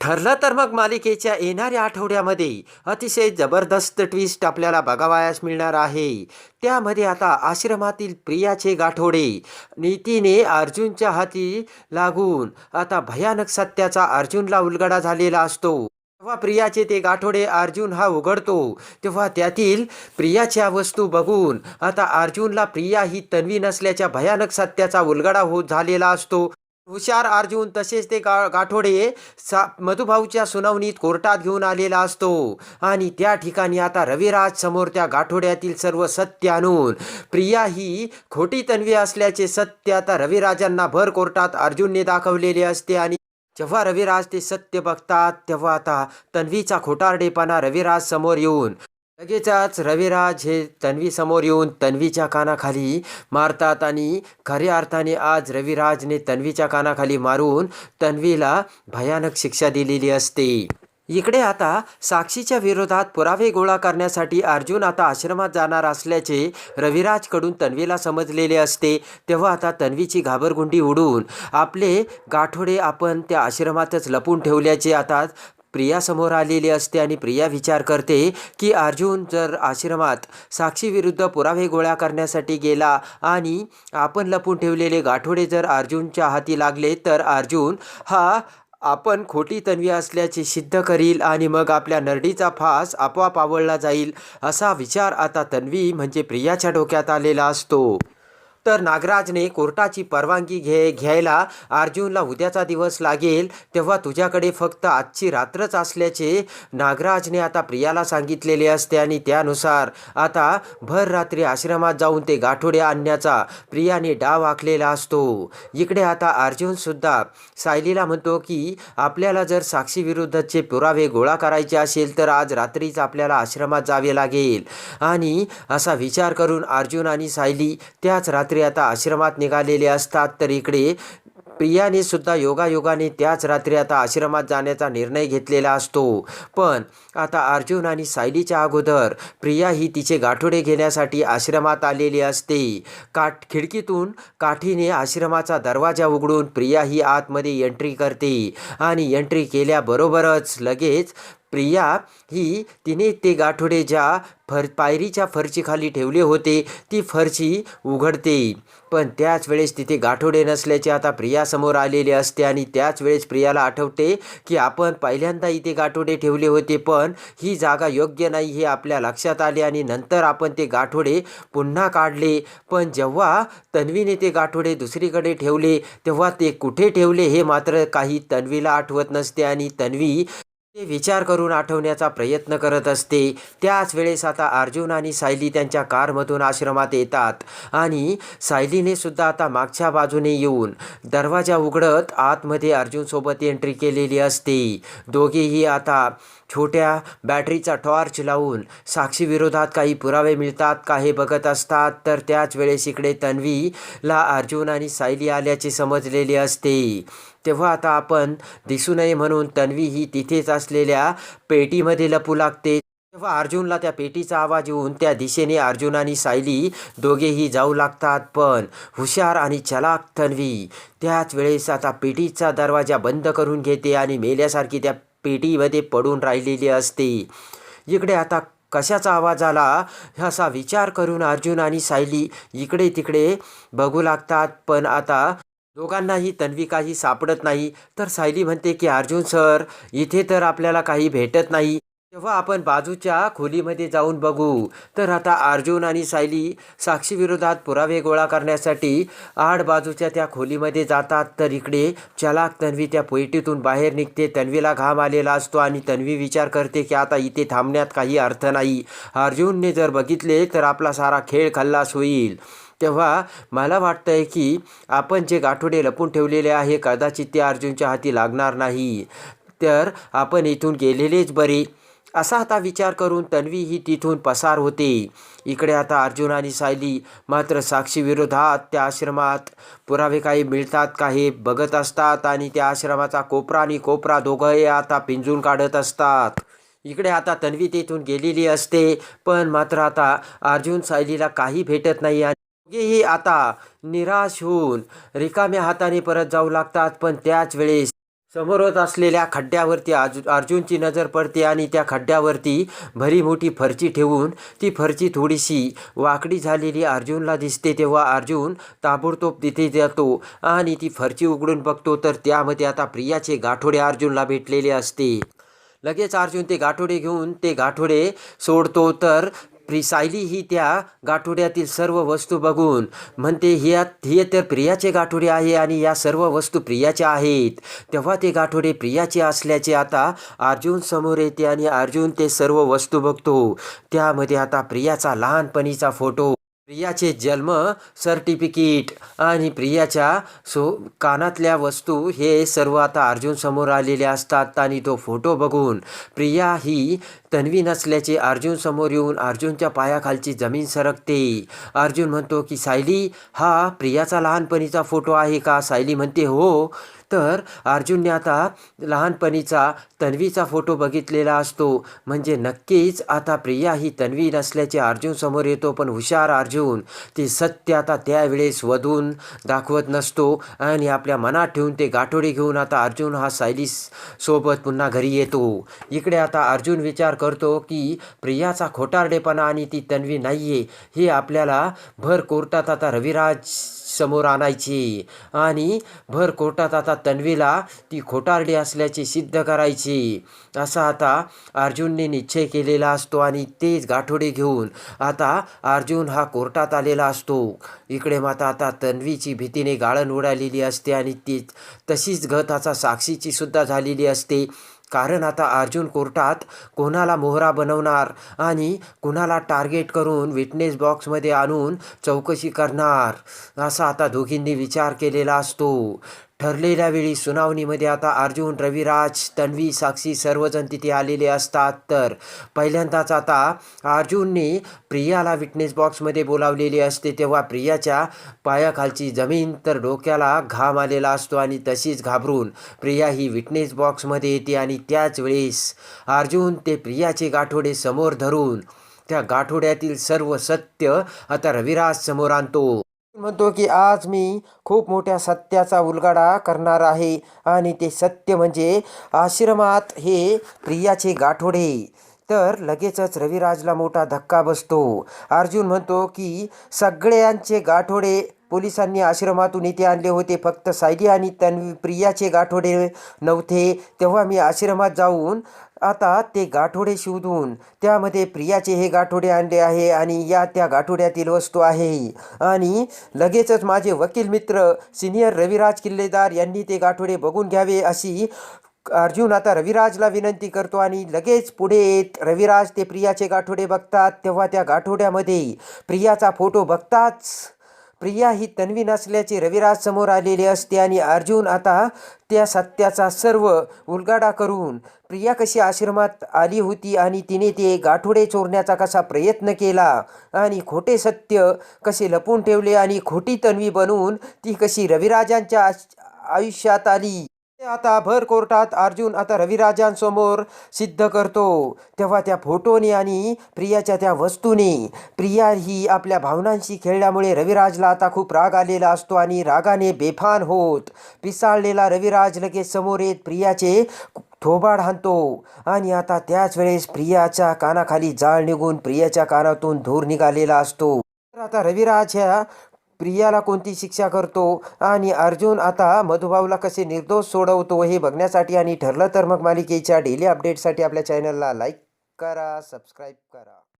ठरलं तर मग मालिकेच्या येणाऱ्या आठवड्यामध्ये अतिशय जबरदस्त ट्विस्ट आपल्याला बघावयास मिळणार आहे. त्यामध्ये आता आश्रमातील प्रियाचे गाठोडे नीतीने अर्जुनच्या हाती लागून आता भयानक सत्याचा अर्जुनला उलगडा झालेला असतो. जेव्हा प्रियाचे ते गाठोडे अर्जुन हा उघडतो तेव्हा त्यातील प्रियाच्या वस्तू बघून आता अर्जुनला प्रिया ही तन्वी नसल्याच्या भयानक सत्याचा उलगडा होत झालेला असतो. हुशार अर्जुन तसेच ते गा गाठोडे सा मधुभाऊच्या सुनावणीत कोर्टात घेऊन आलेला असतो. आणि त्या ठिकाणी आता रविराज समोर त्या गाठोड्यातील सर्व सत्य आणून प्रिया ही खोटी तन्वी असल्याचे सत्य आता रविराजांना भर कोर्टात अर्जुनने दाखवलेले असते. आणि जेव्हा रविराज ते सत्य बघतात तेव्हा आता तन्वीचा खोटारडेपणा रविराज समोर येऊन लगेचच रविराज हे तन्वी समोर येऊन तन्वीच्या कानाखाली मारतात आणि खऱ्या अर्थाने आज रविराजने तन्वीच्या कानाखाली मारून तन्वीला भयानक शिक्षा दिलेली असते. इकडे आता साक्षीच्या विरोधात पुरावे गोळा करण्यासाठी अर्जुन आता आश्रमात जाणार असल्याचे रविराजकडून तन्वीला समजलेले असते. तेव्हा आता तन्वीची घाबरगुंडी उडून आपले गाठोडे आपण त्या आश्रमातच लपून ठेवल्याचे आता प्रियासमोर आलेली असते आणि प्रिया विचार करते की अर्जुन जर आश्रमात साक्षीविरुद्ध पुरावे गोळा करण्यासाठी गेला आणि आपण लपून ठेवलेले गाठोडे जर अर्जुनच्या हाती लागले तर अर्जुन हा आपण खोटी तन्वी असल्याचे सिद्ध करील आणि मग आपल्या नरडीचा फास आपोआप आवळला जाईल असा विचार आता तन्वी म्हणजे प्रियाच्या डोक्यात आलेला असतो. तर नागराजने कोर्टाची परवानगी घे घ्यायला अर्जुनला उद्याचा दिवस लागेल तेव्हा तुझ्याकडे फक्त आजची रात्रच असल्याचे नागराजने आता प्रियाला सांगितलेले असते आणि त्यानुसार आता भर रात्री आश्रमात जाऊन ते गाठोडे आणण्याचा प्रियाने डाव आखलेला असतो. इकडे आता अर्जुनसुद्धा सायलीला म्हणतो की आपल्याला जर साक्षीविरुद्धचे पुरावे गोळा करायचे असेल तर आज रात्रीच आपल्याला आश्रमात जावे लागेल. आणि असा विचार करून अर्जुन आणि सायली त्याच रात्री आता आश्रमात निघालेले असतात तर इकडे प्रियाने सुद्धा योगायोगाने त्याच रात्री आता आश्रमात जाण्याचा निर्णय घेतलेला असतो. पण आता अर्जुन आणि सायलीच्या अगोदर प्रिया ही तिचे गाठोडे घेण्यासाठी आश्रमात आलेली असते. काठ खिडकीतून काठीने आश्रमाचा दरवाजा उघडून प्रिया ही आतमध्ये एंट्री करते आणि एंट्री केल्याबरोबरच लगेच प्रिया ही तिने ते गाठोडे ज्या फर पायरीच्या फरचीखाली ठेवले होते. ती फरची उघडते. पण त्याच वेळेस तिथे गाठोडे नसल्याचे आता प्रियासमोर आलेले असते आणि त्याच वेळेस प्रियाला आठवते की आपण पहिल्यांदा इथे गाठोडे ठेवले होते पण ही जागा योग्य नाही हे आपल्या लक्षात आले आणि नंतर आपण ते गाठोडे पुन्हा काढले. पण जेव्हा तन्वीने ते गाठोडे दुसरीकडे ठेवले तेव्हा ते कुठे ठेवले हे मात्र काही तन्वीला आठवत नसते आणि तन्वी ते विचार करून आठवण्याचा प्रयत्न करत असते. त्याच वेळेस आता अर्जुन आणि सायली त्यांच्या कारमधून आश्रमात येतात आणि सायलीने सुद्धा आता मागच्या बाजूने येऊन दरवाजा उघडत आतमध्ये अर्जुनसोबत एंट्री केलेली असते. दोघेही आता छोट्या बॅटरीचा टॉर्च लावून साक्षीविरोधात काही पुरावे मिळतात का हे बघत असतात तर त्याच वेळेस इकडे तन्वीला अर्जुन आणि सायली आल्याचे समजलेले असते. तेव्हा आता आपण दिसू नये म्हणून तन्वी ही तिथेच असलेल्या पेटीमध्ये लपू लागते. तेव्हा अर्जुनला त्या पेटीचा आवाज येऊन त्या दिशेने अर्जुन आणि सायली दोघेही जाऊ लागतात पण हुशार आणि चलाक तन्वी त्याच वेळेस आता पेटीचा दरवाजा बंद करून घेते आणि मेल्यासारखी त्या पेटीमध्ये पडून राहिलेली असते. इकडे आता कशाचा आवाज आला? असा विचार करून अर्जुन आणि सायली इकडे तिकडे बघू लागतात. पण आता दोघांनाही तन्वी काही सापडत नाही. तर सायली म्हणते की अर्जुन सर इथे तर आपल्याला काही भेटत नाही. तेव्हा आपण बाजूच्या खोलीमध्ये जाऊन बघू. तर आता अर्जुन आणि सायली साक्षीविरोधात पुरावे गोळा करण्यासाठी आड बाजूच्या त्या खोलीमध्ये जातात. तर इकडे चलाक तन्वी त्या पोयटीतून बाहेर निघते. तन्वीला घाम आलेला असतो आणि तन्वी विचार करते की आता इथे थांबण्यात काही अर्थ नाही. अर्जुनने जर बघितले तर आपला सारा खेळ खल्लास होईल. तेव्हा मला वाटतं आहे की आपण जे गाठोडे लपून ठेवलेले आहे कदाचित ते अर्जुनच्या हाती लागणार नाही. तर आपण इथून गेलेलेच बरे. असा आता विचार करून तन्वी ही तिथून पसार होते. इकडे आता अर्जुन आणि सायली मात्र साक्षी विरोधात त्या आश्रमात. पुरावे काही मिळतात का हे बघत असतात आणि त्या आश्रमाचा कोपरा आणि कोपरा दोघंही आता पिंजून काढत असतात. इकडे आता तन्वी तेथून गेलेली असते पण मात्र आता अर्जुन सायलीला काही भेटत नाही आणि दोघेही आता निराश होऊन रिकाम्या हाताने परत जाऊ लागतात पण त्याच वेळेस समोरच असलेल्या खड्ड्यावरती अर्जु अर्जुनची नजर पडते आणि त्या खड्ड्यावरती भरी मोठी फरची ठेवून ती फरची थोडीशी वाकडी झालेली अर्जुनला दिसते. तेव्हा अर्जुन ताबडतोब तिथे जातो आणि ती फरची उघडून बघतो. तर त्यामध्ये आता प्रियाचे गाठोडे अर्जुनला भेटलेले असते. लगेच अर्जुन ते गाठोडे घेऊन ते गाठोडे सोडतो. तर प्रिसायली ही त्या गाठोड्यातील सर्व वस्तू बघून म्हणते ह्या हे तर प्रियाचे गाठोडे आहे आणि या सर्व वस्तू प्रियाच्या आहेत. तेव्हा ते गाठोडे प्रियाचे असल्याचे आता अर्जुन समोर येते आणि अर्जुन ते सर्व वस्तू बघतो. त्यामध्ये आता प्रियाचा लहानपणीचा फोटो प्रियाचे जन्म सर्टिफिकेट आणि प्रियाच्या सो कानातल्या वस्तू हे सर्व आता अर्जुन समोर आलेले असतात आणि तो फोटो बघून प्रिया ही तन्वी नसल्याचे अर्जुन समोर येऊन अर्जुनच्या पायाखालची जमीन सरकते. अर्जुन म्हणतो की सायली हा प्रियाचा लहानपणीचा फोटो आहे का? सायली म्हणते हो तर अर्जुनने आता लहानपणीचा तन्वीचा फोटो बघितलेला असतो. म्हणजे नक्कीच आता प्रिया ही तन्वी नसल्याचे अर्जुन समोर येतो पण हुशार अर्जुन. ती सत्य आता त्यावेळेस वधून दाखवत नसतो आणि आपल्या मनात ठेवून ते गाठोडे घेऊन आता अर्जुन हा सायली सोबत पुन्हा घरी येतो. इकडे आता अर्जुन विचार करतो की प्रियाचा खोटारडेपणा आणि ती तन्वी नाही आहे हे आपल्याला भर कोर्टात आता रविराज समोर आणायची. आणि भर कोर्टात आता तन्वीला ती खोटारडी असल्याचे सिद्ध करायची. असा आता अर्जुनने निश्चय केलेला असतो आणि तेच गाठोडे घेऊन आता अर्जुन हा कोर्टात आलेला असतो. इकडे माता आता तन्वीची भीतीने गाळण उडालेली असते आणि ती तशीच गत साक्षीची सुद्धा झालेली असते. कारण आता अर्जुन कोर्टात कोणाला मोहरा बनवणार आणि कुणाला टार्गेट करून विटनेस बॉक्समध्ये आणून चौकशी करणार असा आता दोघींनी विचार केलेला असतो. ठरलेल्या वेळी सुनावणीमध्ये आता अर्जुन रविराज तन्वी साक्षी सर्वजण तिथे आलेले असतात. तर पहिल्यांदाच आता अर्जुनने प्रियाला विटनेस बॉक्समध्ये बोलावलेले असते. तेव्हा प्रियाच्या पायाखालची जमीन तर डोक्याला घाम आलेला असतो आणि तशीच घाबरून प्रिया ही विटनेस बॉक्समध्ये येते आणि त्याच वेळेस अर्जुन ते प्रियाचे गाठोडे समोर धरून त्या गाठोड्यातील सर्व सत्य आता रविराज समोर आणतो. म्हणतो की आज मी खूप मोठ्या सत्याचा उलगाडा करणार आहे. आणि ते सत्य म्हणजे आश्रमात हे प्रियाचे गाठोडे. तर लगेचच रविराजला मोठा धक्का बसतो. अर्जुन म्हणतो की सगळ्यांचे गाठोडे पोलिसांनी आश्रमातून इथे आणले होते. फक्त सायली आणि तन्वी प्रियाचे गाठोडे नव्हते. तेव्हा मी आश्रमात जाऊन आता ते गाठोडे शोधून त्यामध्ये प्रियाचे हे गाठोडे आणले आहे आणि या त्या गाठोड्यातील वस्तू आहे आणि लगेचच माझे वकील मित्र सिनियर रविराज किल्लेदार यांनी ते गाठोडे बघून घ्यावे अशी अर्जुन आता रविराजला विनंती करतो आणि लगेच पुढे येत रविराज ते प्रियाचे गाठोडे बघतात. तेव्हा त्या गाठोड्यामध्ये प्रियाचा फोटो बघताच प्रिया ही तन्वी नसल्याचे रविराज समोर आलेले असते आणि अर्जुन आता त्या सत्याचा सर्व उलगाडा करून प्रिया कशी आश्रमात आली होती आणि तिने ते गाठोडे चोरण्याचा कसा प्रयत्न केला आणि खोटे सत्य कसे लपून ठेवले आणि खोटी तन्वी बनवून ती कशी रविराजांच्या आश- आयुष्यात आली? आता भर कोर्टात अर्जुन आता रविराजांसमोर सिद्ध करतो. तेव्हा त्या फोटोने आणि प्रियाच्या त्या वस्तूने प्रिया ही आपल्या भावनांशी खेळल्यामुळे रविराजला आता खूप राग आलेला असतो आणि रागाने बेफान होत. पिसाळलेला रविराज लगेच समोर येत प्रियाचे थोबाड हाणतो आणि आता त्याच वेळेस प्रियाच्या कानाखाली जाळ निघून प्रियाच्या कानातून धूर निघालेला असतो. तर आता रविराज ह्या प्रियाला कोणती शिक्षा करतो? आणि अर्जुन आता मधुभाऊला कसे निर्दोष सोडवतो हे बघण्यासाठी आणि ठरलं तर मग मालिकेच्या डेली अपडेटसाठी आपल्या चॅनलला लाईक करा सबस्क्राईब करा.